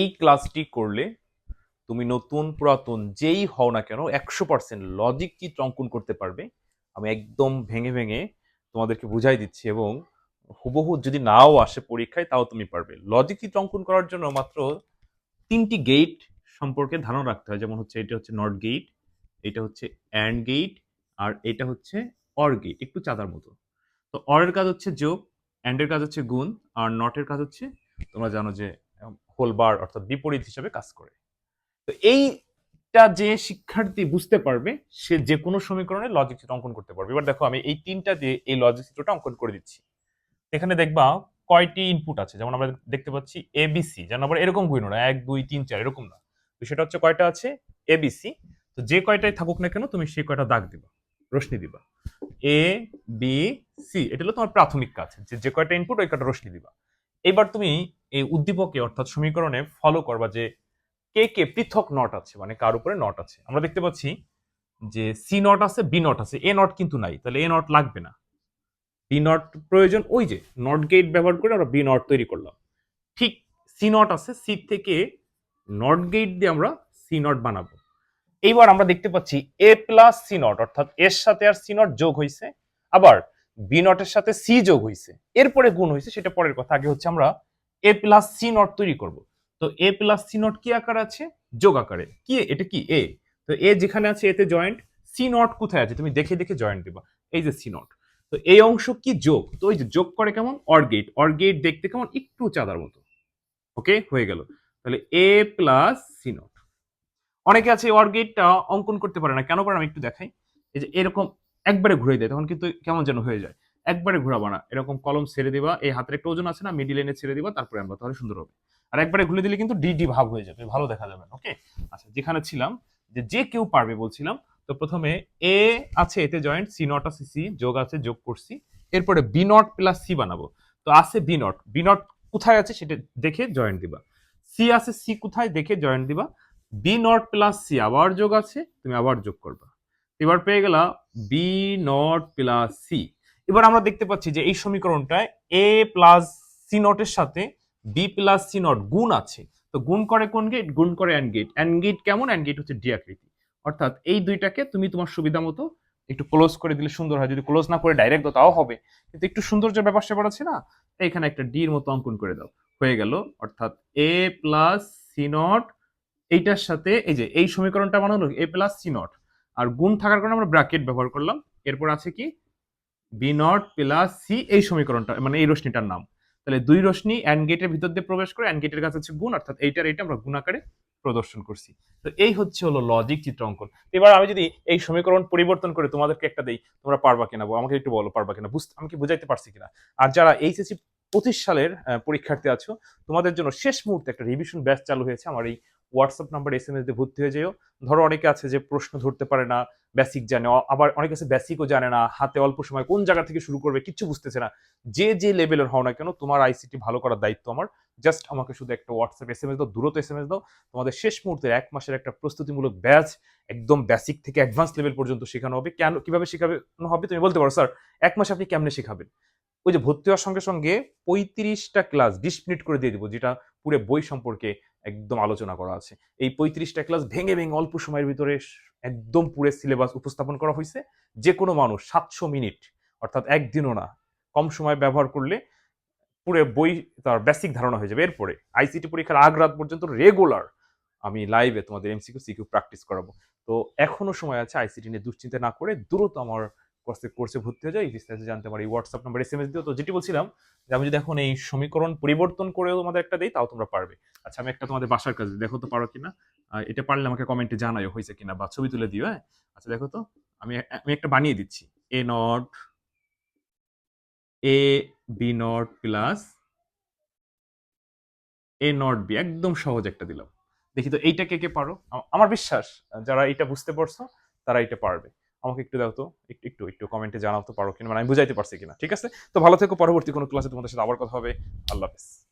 এই ক্লাসটি করলে তুমি নতুন, পুরাতন, যেই হও না কেন একশো পার্সেন্ট লজিক চিত্র অঙ্কন করতে পারবে। আমি একদম ভেঙে ভেঙে তোমাদেরকে বুঝাই দিচ্ছি এবং হুবহু যদি নাও আসে পরীক্ষায়, তাও তুমি পারবে। লজিক চিত্র অঙ্কন করার জন্য মাত্র তিনটি গেট সম্পর্কে ধারণা রাখতে হয়। যেমন হচ্ছে এটা হচ্ছে নট গেট এটা হচ্ছে অ্যান্ড গেট আর এটা হচ্ছে অর গেট একটু চাঁদার মতো। তো অরের কাজ হচ্ছে যোগ অ্যান্ডের কাজ হচ্ছে গুণ, আর নটের কাজ হচ্ছে, তোমরা জানো যে হোল বার অর্থাৎ বিপরীত হিসেবে কাজ করে। তো এইটা যে শিক্ষার্থী বুঝতে পারবে, সে যে কোনো সমীকরণে লজিক চিত্র অঙ্কন করতে পারবে। এবার দেখো, আমি এই তিনটা দিয়ে এই লজিক চিত্রটা অঙ্কন করে দিচ্ছি। এখানে দেখবা কয়টি ইনপুট আছে? যেমন আমরা দেখতে পাচ্ছি এবিসি যেন আবার এরকম গুণ না, এক, দুই, তিন, চার, এরকম না। তো সেটা হচ্ছে কয়টা আছে? এবিসি তো যে কয়টাই থাকুক না কেন, তুমি সেই কয়টা দাগ দিবা, রশ্মি দিবা। এ বি সি এটা হলো তোমার প্রাথমিক কাজ, যে কয়টা ইনপুট ওই কয়টা রশ্মি দিবা। এবার তুমি এই উদ্দীপকে অর্থাৎ সমীকরণে ফলো করবা যে কে কে পৃথক নট আছে মানে কার উপরে নট আছে। আমরা দেখতে পাচ্ছি যে সি নট আছে বি নট আছে। এ নট কিন্তু নাই, তাহলে এ নট লাগবে না। বি নট প্রয়োজন ওই যে নট গেট ব্যবহার করে আমরা বি নট তৈরি করলাম। ঠিক সি নট আছে সি থেকে নট গেট দিয়ে আমরা সি নট বানাবো। এইবার আমরা দেখতে পাচ্ছি এ প্লাস সি নট অর্থাৎ এর সাথে আর সি নট যোগ হয়েছে আবার বি নটের সাথে সি যোগ হয়েছে এরপরে গুণ হয়েছে সেটা পরের কথা। আগে হচ্ছে আমরা এ প্লাস সি নট তৈরি করব। তো এ প্লাস সি নট কি আকার আছে? যোগ আকারে। কি? এটা কি? এ তো এ যেখানে আছে এতে জয়েন্ট সি নট কোথায় আছে? তুমি দেখে দেখে জয়েন্ট দিবা। এই যে সি নট তো এই অংশ কি যোগ? তো ওই যে যোগ করে কেমন? অর গেট অর গেট দেখতে কেমন? একটু চাঁদার মতো। ওকে হয়ে গেল। তাহলে এ প্লাস সি নট অনেকে আছে অর গেটটা অঙ্কন করতে পারে না। কেন? পারে আমি একটু দেখাই। এই যে এরকম একবারে ঘুরে দেয়, তখন কিন্তু কেমন যেন হয়ে যায়। একবারে ঘুরাবা না, এরকম কলম ছেড়ে দিবা, এই হাতের একটা ওজন আছে না মিডিল এনে ছেড়ে দিবা, তারপরে আমরা তাহলে সুন্দর হবে। আর একবারে ঘুরে দিলে কিন্তু ডি ডি ভাব হয়ে যাবে, ভালো দেখা যাবে ওকে আচ্ছা যেখানে ছিলাম, যে যে কেউ পারবে বলছিলাম, তো প্রথমে এ আছে এতে জয়েন্ট সি নট আছে সি যোগ আছে, যোগ করছি। এরপরে বি নট প্লাস সি বানাবো। তো আছে বি নট বি নট কোথায় আছে সেটা দেখে জয়েন্ট দিবা। সি আছে সি কোথায় দেখে জয়েন্ট দিবা। বি নট প্লাস সি আবার যোগ আছে, তুমি আবার যোগ করবা। এবার পেয়ে গেলা বি নট প্লাস সি এবার আমরা দেখতে পাচ্ছি যে এই সমীকরণটায় এ প্লাস সি নটের সাথে বি প্লাস সি নট গুণ আছে। তো গুণ করে কোন গেট গুণ করে অ্যান্ড গেট অ্যান্ড গেট কেমন? অ্যান্ড গেট হচ্ছে ডি আকৃতি অর্থাৎ এই দুইটাকে তুমি তোমার সুবিধা মতো একটু ক্লোজ করে দিলে সুন্দর হয়। যদি ক্লোজ না করে ডাইরেক্ট দাও, তাও হবে। কিন্তু একটু সৌন্দর্যের ব্যাপার স্যাপার আছে না? এখানে একটা ডির মতো অঙ্কন করে দাও। হয়ে গেল। অর্থাৎ এ প্লাস সি নট এইটার সাথে এই যে, এই সমীকরণটা মানে হলো এ প্লাস সি নট আর গুণ থাকার কারণে আমরা ব্র্যাকেট ব্যবহার করলাম। এরপর আছে কি? বি নট প্লাস সি এই সমীকরণটা মানে এই রশ্মিটার নাম। তাহলে দুই রশ্মি অ্যান্ড গেটের ভিতর দিয়ে প্রবেশ করে অ্যান্ড গেটের কাছে হচ্ছে গুণ, অর্থাৎ এইটার এইটা আমরা গুণ আকারে প্রদর্শন করছি। তো এই হচ্ছে হলো লজিক চিত্র অঙ্কন। এবার আমি যদি এই সমীকরণ পরিবর্তন করে তোমাদেরকে একটা দেই, তোমরা পারবা কিনা আমাকে একটু বলো, পারবা কিনা? বুঝতে আমি কি বুঝাইতে পারছি কিনা? আর যারা এইচএসসি পঁচিশ সালের পরীক্ষার্থী আছো। তোমাদের জন্য শেষ মুহূর্তে একটা রিভিশন ব্যাচ চালু হয়েছে। আমার এই WhatsApp number S M S দিয়ে ভর্তি হয়ে যেও। ধরো অনেকে আছে যে প্রশ্ন ধরতে পারে না বেসিক জানে আবার অনেকে আছে বেসিকও জানে না, হাতে অল্প সময় কোন জায়গা থেকে শুরু করবে কিচ্ছু বুঝতেছে না। যে যে লেভেলের হও না কেন, তোমার আইসিটি ভালো করার দায়িত্ব আমার। জাস্ট আমাকে শুধু একটা হোয়াটসঅ্যাপ এস এম এস দাও, দ্রুত এস এম এস দাও। তোমাদের শেষ মুহূর্তে এক মাসের একটা প্রস্তুতিমূলক ব্যাচ একদম বেসিক থেকে অ্যাডভান্স লেভেল পর্যন্ত শেখানো হবে। কেন, কীভাবে শেখানো হবে তুমি বলতে পারো স্যার এক মাসে আপনি কেমনে শেখাবেন? ওই যে ভর্তি হওয়ার সঙ্গে সঙ্গে পঁয়ত্রিশটা ক্লাস বিশ মিনিট করে দিয়ে দিব, যেটা পুরো বই সম্পর্কে একদম আলোচনা করা আছে। এই পঁয়ত্রিশটা ক্লাস ভেঙে ভেঙে অল্প সময়ের ভিতরে একদম পুরো সিলেবাস উপস্থাপন করা হয়েছে। যে কোনো মানুষ সাতশো মিনিট, অর্থাৎ একদিনও না, কম সময় ব্যবহার করলে পুরো বই তার বেসিক ধারণা হয়ে যাবে। এরপরে আইসিটি পরীক্ষার আগ রাত পর্যন্ত রেগুলার আমি লাইভে তোমাদের এমসিকিউ সিকিউ প্র্যাকটিস করাবো। তো এখনও সময় আছে আইসিটি নিয়ে দুশ্চিন্তা না করে দ্রুত আমার কোর্সে কোর্সে ভর্তি হয়ে যায় এই বিস্তারিত জানতে পারি WhatsApp number S M S দিও তো যেটি বলছিলাম যে আমি যদি এখন এই সমীকরণ পরিবর্তন করেও তোমাদের একটা দিই, তাও তোমরা পারবে। আচ্ছা আমি একটা তোমাদের বাসার কাজ দেখো তো পারো কিনা? এটা পারলে আমাকে কমেন্টে জানাও হয়েছে কিনা বা ছবি তুলে দিও হ্যাঁ? আচ্ছা দেখো তো, আমি আমি একটা বানিয়ে দিচ্ছি A not A B not plus A not B একদম সহজ একটা দিলাম। দেখি তো, এইটা কে কে পারো? আমার বিশ্বাস, যারা এটা বুঝতে পারছ, তারা এটা পারবে। আমাকে একটু দাও তো, একটু একটু একটু কমেন্টে জানাও তো পারো কিনা মানে আমি বুঝাইতে পারছি কিনা, ঠিক আছে? তো ভালো থেকো, পরবর্তী কোনো ক্লাসে তোমাদের সাথে আবার কথা হবে, আল্লাহ হাফেজ।